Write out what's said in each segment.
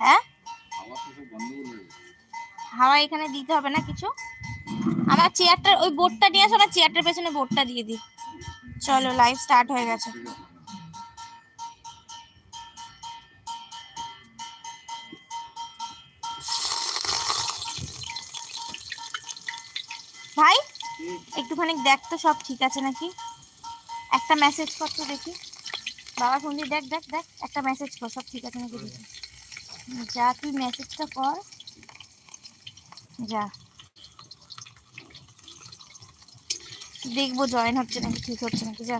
হ্যাঁ? হয়ে। হাওয়া এখানে দিতে হবে না কিছু? আমার চেয়ারটা ওই বোর্ডটা নিয়ে আসো না চেয়ারটার পেছনে বোর্ডটা দিয়ে দিই চলো লাইভ স্টার্ট হয়ে গেছে। ভাই একটুখানি দেখ তো সব ঠিক আছে নাকি? একটা মেসেজ কর তো দেখি। বাবা ফোন দিয়ে দেখ দেখ দেখ একটা মেসেজ কর সব ঠিক আছে নাকি? দেখি যা, তুই মেসেজটা কর। যা। দেখব জয়েন হচ্ছে নাকি ঠিক হচ্ছে নাকি, যা।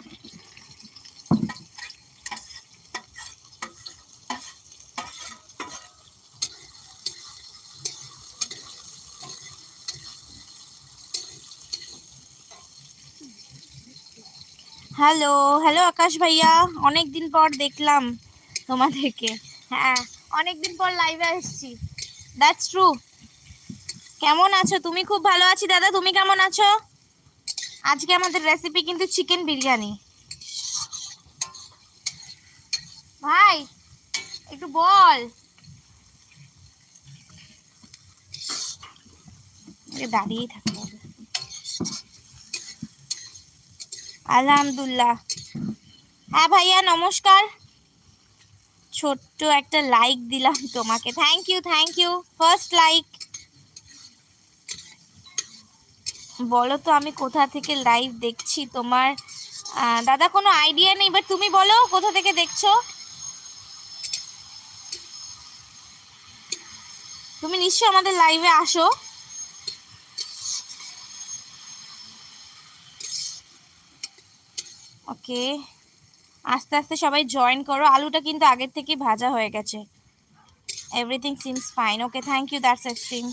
হ্যালো হ্যালো আকাশ ভাইয়া অনেক দিন পর দেখলাম তোমাদেরকে। হ্যাঁ। অনেক দিন পর লাইভে আসছি। দ্যাটস ট্রু কেমন আছো? তুমি খুব ভালো আছি দাদা, তুমি কেমন আছো? আজকে আমাদের রেসিপি কিন্তু চিকেন বিরিয়ানি। ভাই, একটু বল। দাঁড়িয়েই থাকতে হবে আলহামদুলিল্লাহ। হ্যাঁ ভাইয়া, নমস্কার। ছোট্ট একটা লাইক দিলাম তোমাকে। Thank you thank you first like বলো তো, আমি কোথা থেকে লাইভ দেখছি তোমার? দাদা, কোনো আইডিয়া নেই বাট তুমি বলো, কোথা থেকে দেখছ? তুমি নিশ্চয়ই আমাদের লাইভে আসো। ওকে আস্তে আস্তে সবাই জয়েন করো। আলুটা কিন্তু আগের থেকে ভাজা হয়ে গেছে। Everything seems fine okay thank you that's extreme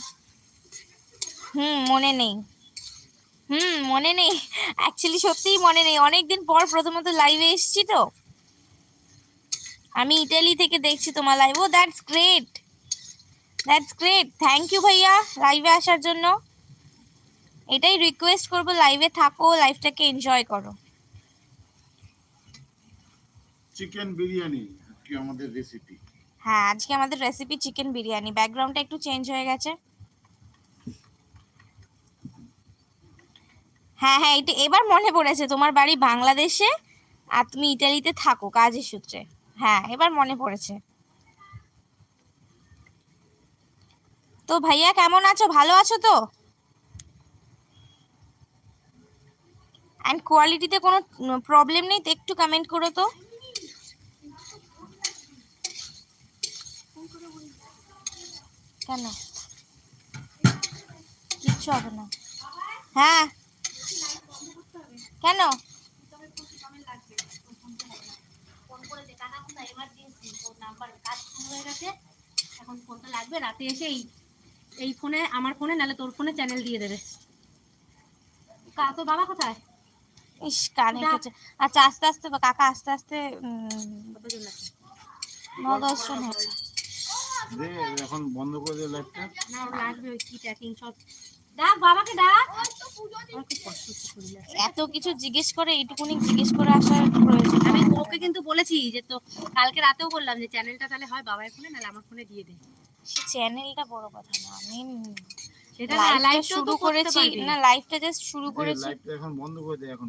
hmm, মনে নেই। হুম, মনে নেই। অ্যাকচুয়ালি সত্যিই মনে নেই। অনেক দিন পর প্রথমত লাইভে এসেছি তো। আমি ইটালি থেকে দেখছি তোমার live oh that's great that's great thank you ভাইয়া লাইভে আসার জন্য। এটাই রিকোয়েস্ট করব লাইভে থাকো লাইভটাকে এনজয় করো। চিকেন বিরিয়ানি আজকে আমাদের রেসিপি হ্যাঁ আজকে আমাদের রেসিপি চিকেন বিরিয়ানি ব্যাকগ্রাউন্ডটা একটু চেঞ্জ হয়ে গেছে। হ্যাঁ হ্যাঁ এটা এবার মনে পড়েছে। তোমার বাড়ি বাংলাদেশে আর তুমি ইটালিতে থাকো, কাজের সূত্রে। হ্যাঁ এবার মনে পড়েছে। তো ভাইয়া, কেমন আছো? ভালো আছো তো? অ্যান্ড কোয়ালিটিতে কোনো প্রবলেম নেই? তো একটু কমেন্ট করো তো। কেন? কিচ্ছু হবে না। হ্যাঁ? কেন? এখন লাগবে রাতে এসে এই এই ফোনে আমার ফোনে নালে তোর ফোনে চ্যানেল দিয়ে দেবে। কা তোর বাবা কোথায়? ইস কানে। আচ্ছা আস্তে আস্তে কাকা আস্তে আস্তে উম, কতজন আছে ন দশজন হয়েছে দে এখন বন্ধ করে দে লাইটটা না লাগবে ওই কি প্যাকিং সব। ডাক বাবাকে ডাক। এত কিছু জিজ্ঞেস করে এইটুকুনি জিজ্ঞেস করে আসার প্রয়োজন আমি ওকে কিন্তু বলেছি যে তো কালকে রাতেও বললাম যে চ্যানেলটা তাহলে হয় বাবার ফোনে নাহলে আমার ফোনে দিয়ে দে। চ্যানেলটা বড় কথা না আমি সেটা না লাইভ শুরু করেছি। না লাইভটা জাস্ট শুরু করেছি। লাইটটা এখন বন্ধ করে দে এখন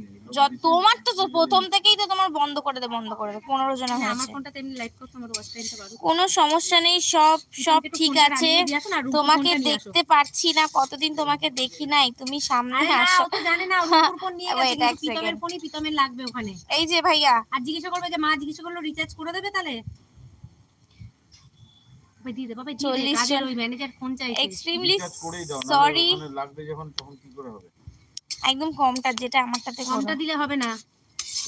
তোমার তো তো প্রথম থেকেই তো তোমার বন্ধ করে দে বন্ধ করে দে পনেরো জন আমার ফোনটা তেমনি লাইভ করতে আমার ওয়াচ টাইমটা বাড়ুক কোনো সমস্যা নেই সব সব ঠিক আছে। তোমাকে। দেখতে পারছি না কতদিন তোমাকে দেখি নাই তুমি সামনে আসো। তো জানে না, ওর ফোন নিয়ে গেছে, Wait, কিন্তু এক প্রীতমের second. ফোনই প্রীতমের লাগবে ওখানে। এই যে ভাইয়া। আর জিজ্ঞাসা করবে যে মা জিজ্ঞাসা করল রিচার্জ করে দেবে তাহলে? বাবা দিয়ে দে, বাবা দিয়ে দে, চল্লিশ কাজের জন। ওই ম্যানেজার ফোন চাইছে? এক্সট্রিমলি রিচার্জ করেই দাও সরি লাগবে যখন তখন কি করে হবে? একদম কমটা যেটা আমারটাতে কমটা দিলে হবে না।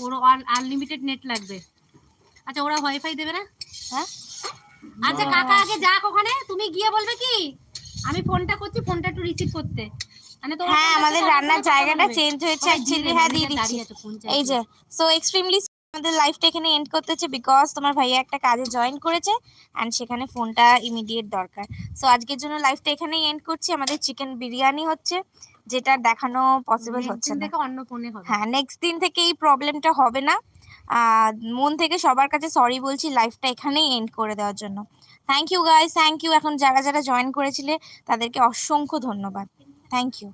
ওর আনলিমিটেড নেট লাগবে। আচ্ছা ওরা ওয়াইফাই দেবে না? হ্যাঁ? আচ্ছা কাকা আগে যাক ওখানে। তুমি গিয়ে বলবে কি? আমি ফোনটা করছি ফোনটা একটু রিসিভ করতে। মানে হ্যাঁ আমাদের রান্নার জায়গাটা চেঞ্জ হয়েছে। অ্যাকচুয়ালি হ্যাঁ দিয়ে দিচ্ছি। এই যে সো এক্সট্রিমলি আমাদের লাইফটা এখানে এন্ড করতে হচ্ছে বিকজ তোমার ভাইয়া একটা কাজে জয়েন করেছে অ্যান্ড সেখানে ফোনটা ইমিডিয়েট দরকার। সো আজকের জন্য লাইফটা এখানেই এন্ড করছি। আমাদের চিকেন বিরিয়ানি হচ্ছে যেটা দেখানো পসিবল হচ্ছে না। অন্য ফোনে হবে। হ্যাঁ নেক্সট দিন থেকে এই প্রবলেমটা হবে না। মন থেকে সবার কাছে সরি বলছি লাইফটা এখানেই এন্ড করে দেওয়ার জন্য। Thank you guys thank you এখন যারা যারা জয়েন করেছিলে তাদেরকে অসংখ্য ধন্যবাদ। Thank you